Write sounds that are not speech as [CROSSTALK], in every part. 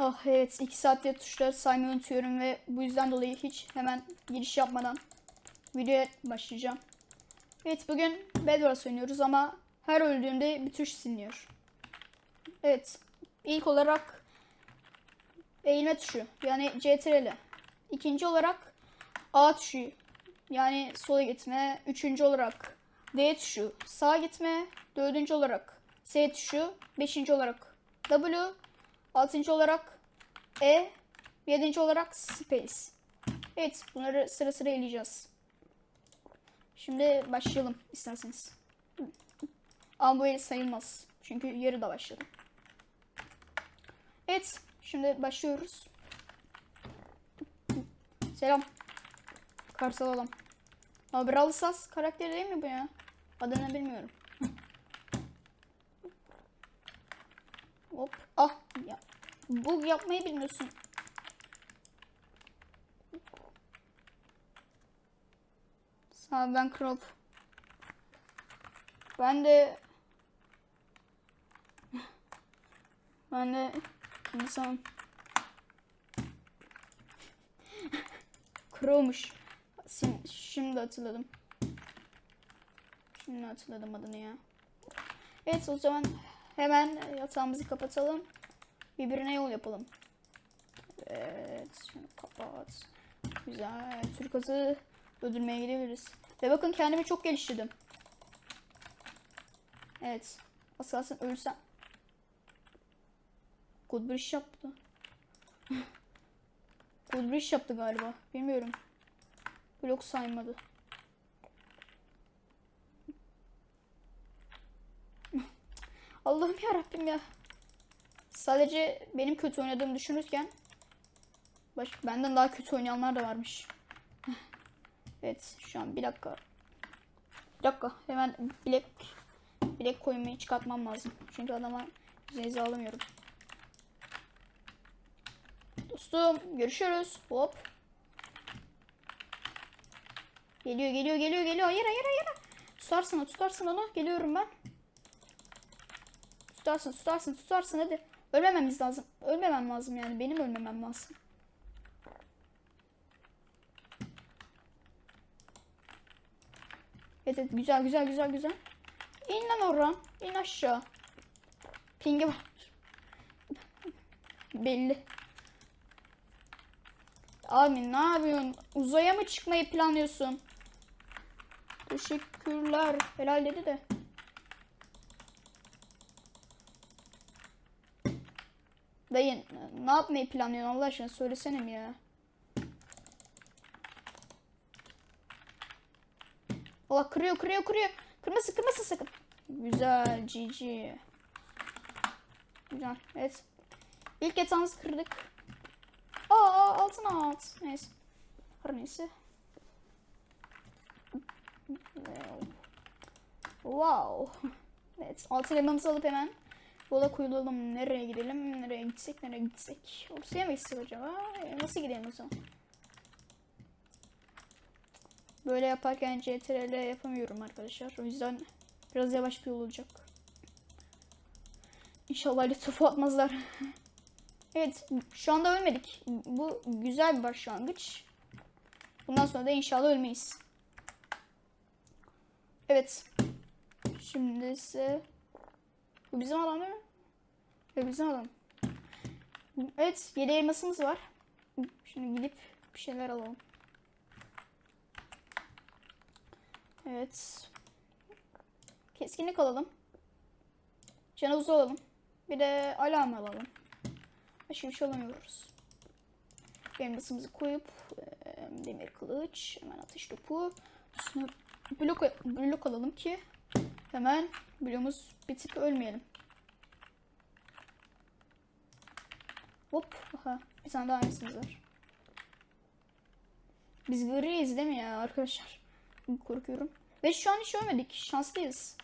Ah evet 2 saatte tuşları saymayı unutuyorum ve bu yüzden dolayı hiç hemen giriş yapmadan videoya başlayacağım. Evet bugün Bedwars oynuyoruz ama her öldüğümde bir tuş siliniyor. Evet ilk olarak eğilme tuşu yani CTRL. İkinci olarak A tuşu yani sola gitme. Üçüncü olarak D tuşu sağa gitme. Dördüncü olarak S tuşu. Beşinci olarak W. Altıncı olarak E. Yedinci olarak Space. Evet bunları sıra sıra eleyeceğiz. Şimdi başlayalım isterseniz. Ama bu el sayılmaz. Çünkü yarıda başladım. Evet şimdi başlıyoruz. Selam. Karsal adam. Stars karakteri değil mi bu ya? Adını bilmiyorum. Hop. Ah ya. Bug yapmayı bilmiyorsun. Sağ ben crop. Ben de ben de insan Crow'muş. Şimdi hatırladım. Şimdi hatırladım adını ya. Evet o zaman hemen yatağımızı kapatalım. Birbirine yol yapalım. Evet şunu kapat. Güzel. Türk azı öldürmeye gidebiliriz. Ve bakın kendimi çok geliştirdim. Evet. Az kalsın ölsem. Goodbridge yaptı. [LAUGHS] Goodbridge yaptı galiba. Bilmiyorum. Blok saymadı. Allah'ım ya Rabbim ya. Sadece benim kötü oynadığımı düşünürken baş, benden daha kötü oynayanlar da varmış. Evet şu an bir dakika. Bir dakika hemen bilek bilek koymayı çıkartmam lazım. Çünkü adama zeyze alamıyorum. Dostum görüşürüz. Hop. Geliyor geliyor geliyor geliyor. Hayır hayır hayır. Tutarsın tutarsın onu. Geliyorum ben. Tutarsın tutarsın tutarsın hadi. Ölmememiz lazım. Ölmemem lazım yani. Benim ölmemem lazım. Evet, evet güzel güzel güzel güzel. İn lan oradan. İn aşağı. Pingi var. Belli. Abi ne yapıyorsun? Uzaya mı çıkmayı planlıyorsun? Teşekkürler. Helal dedi de. Dayı ne yapmayı planlıyorsun Allah aşkına söylesene mi ya? Allah kırıyor kırıyor kırıyor. Kırmasın kırmasın sakın. Güzel GG. Güzel evet. İlk yatağımızı kırdık. Aa altına at. Neyse. Her neyse. Wow. [LAUGHS] Evet. Altın elmamızı alıp hemen yola koyulalım. Nereye gidelim? Nereye gitsek? Nereye gitsek? Oraya mı gitsek acaba? E, nasıl gidelim o zaman? Böyle yaparken CTRL yapamıyorum arkadaşlar. O yüzden biraz yavaş bir yol olacak. İnşallah topu atmazlar. [LAUGHS] evet şu anda ölmedik. Bu güzel bir başlangıç. Bundan sonra da inşallah ölmeyiz. Evet. Şimdi ise bu bizim alan değil mi? Evet bizim alan. Evet yedi elmasımız var. Şimdi gidip bir şeyler alalım. Evet. Keskinlik alalım. Canavuz alalım. Bir de alarm alalım. Başka bir şey alamıyoruz. Elmasımızı koyup e, demir kılıç, hemen atış topu. Blok, blok alalım ki hemen bloğumuz bitip ölmeyelim. Hop. Aha. Bir tane daha aynısımız var. Biz griyiz değil mi ya arkadaşlar? Korkuyorum. Ve şu an hiç ölmedik. Şanslıyız.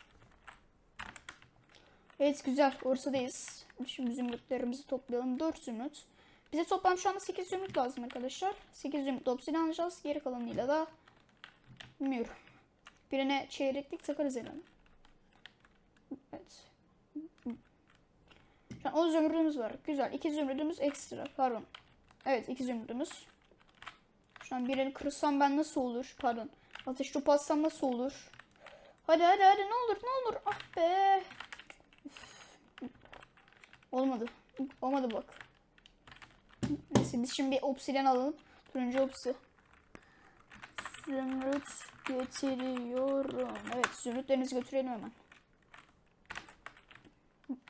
Evet güzel. Ortadayız. Şimdi zümrütlerimizi toplayalım. 4 zümrüt. Bize toplam şu anda 8 zümrüt lazım arkadaşlar. 8 zümrüt obsidian alacağız. Geri kalanıyla da bilmiyorum. Birine çeyreklik takarız herhalde. Evet. Şu an 10 zümrüdümüz var. Güzel. 2 zümrüdümüz ekstra. Pardon. Evet 2 zümrüdümüz. Şu an birini kırsam ben nasıl olur? Pardon. Ateş topu atsam nasıl olur? Hadi hadi hadi ne olur ne olur. Ah be. Üf. Olmadı. Olmadı bak. Neyse biz şimdi bir obsidian alalım. Turuncu obsi. Zümrüt getiriyorum. Evet zümrütlerimizi götürelim hemen.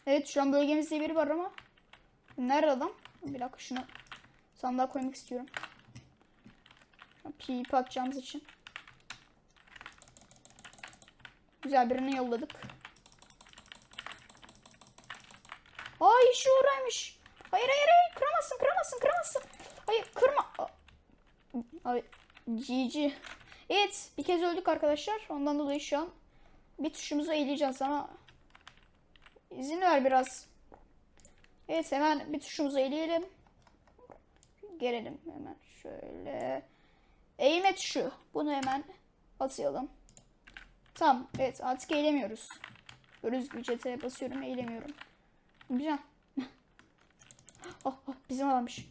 Evet şu an bölgemizde biri var ama. Nerede adam? Bir dakika şunu sandığa koymak istiyorum. PvP atacağımız için. Güzel birini yolladık. Ay işi oraymış. Hayır hayır hayır kıramazsın kıramazsın kıramazsın. Hayır kırma. Ay GG. Evet bir kez öldük arkadaşlar. Ondan dolayı şu an bir tuşumuzu eğileceğiz ama izin ver biraz. Evet hemen bir tuşumuzu eleyelim. Gelelim hemen şöyle. Eğilme tuşu. Bunu hemen atayalım. Tamam. Evet artık eğilemiyoruz. Gördüğünüz gibi CTR'ye basıyorum eğilemiyorum. Güzel. ah, [LAUGHS] ah bizim almış.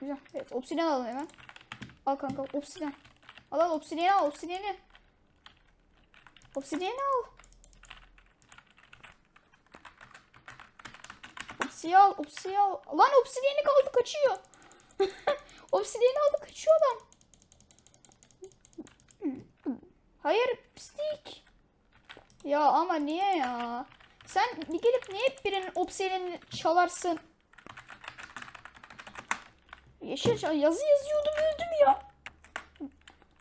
Güzel. Evet obsidian alalım hemen. Al kanka obsidian. Al al obsidian al obsidian'i. Obsidian'i al. Obsidian al obsidian al. Lan obsidian'i kaldı kaçıyor. [LAUGHS] obsidian'i aldı kaçıyor adam. Hayır pislik. Ya ama niye ya? Sen gelip niye hep birinin obsidianini çalarsın? Yeşil yazı yazıyordum öldüm ya.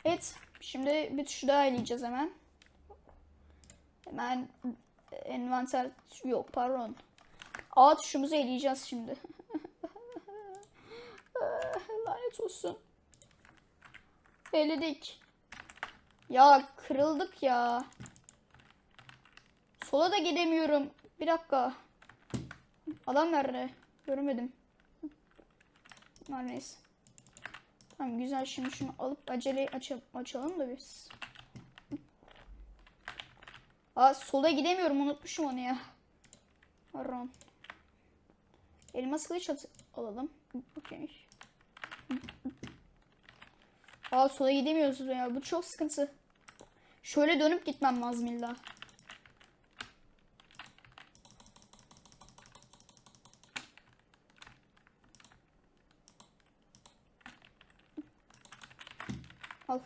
Evet. Şimdi bir tuşu daha eleyeceğiz hemen. Hemen envanter yok pardon. A tuşumuzu eleyeceğiz şimdi. [LAUGHS] Lanet olsun. Eledik. Ya kırıldık ya. Sola da gidemiyorum. Bir dakika. Adam nerede? Göremedim. Her neyse. Tamam güzel şimdi şunu alıp acele aç açalım da biz. Aa sola gidemiyorum unutmuşum onu ya. Pardon. Elmas kılıç alalım. Okey. Aa sola gidemiyoruz ya. Bu çok sıkıntı. Şöyle dönüp gitmem lazım illa. Al.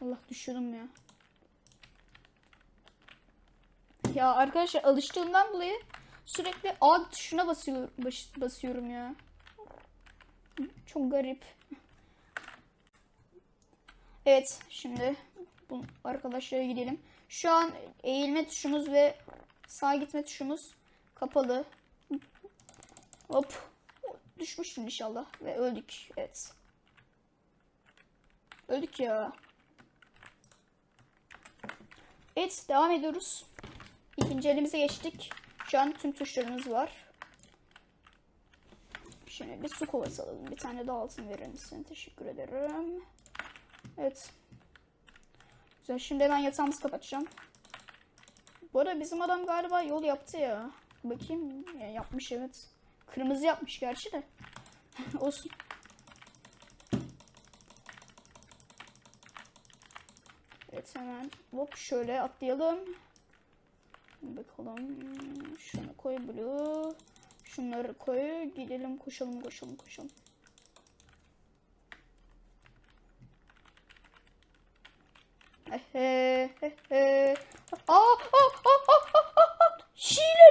Allah düşürdüm ya. Ya arkadaşlar alıştığımdan dolayı sürekli A tuşuna basıyor, baş- basıyorum ya. Çok garip. Evet şimdi bu arkadaşlara gidelim. Şu an eğilme tuşumuz ve sağ gitme tuşumuz kapalı. Hop. Düşmüştüm inşallah ve öldük. Evet. Öldük ya. Evet devam ediyoruz. İkinci elimize geçtik. Şu an tüm tuşlarımız var. Şimdi bir su kovası alalım. Bir tane de altın verir misin? Teşekkür ederim. Evet. Güzel. Şimdi hemen yatağımızı kapatacağım. Bu arada bizim adam galiba yol yaptı ya. Bakayım. Ya, yapmış evet. Kırmızı yapmış gerçi de. [LAUGHS] Olsun. Evet hemen hop şöyle atlayalım. Bakalım. Şunu koy blue. Şunları koy. Gidelim koşalım koşalım koşalım. he he Şiiler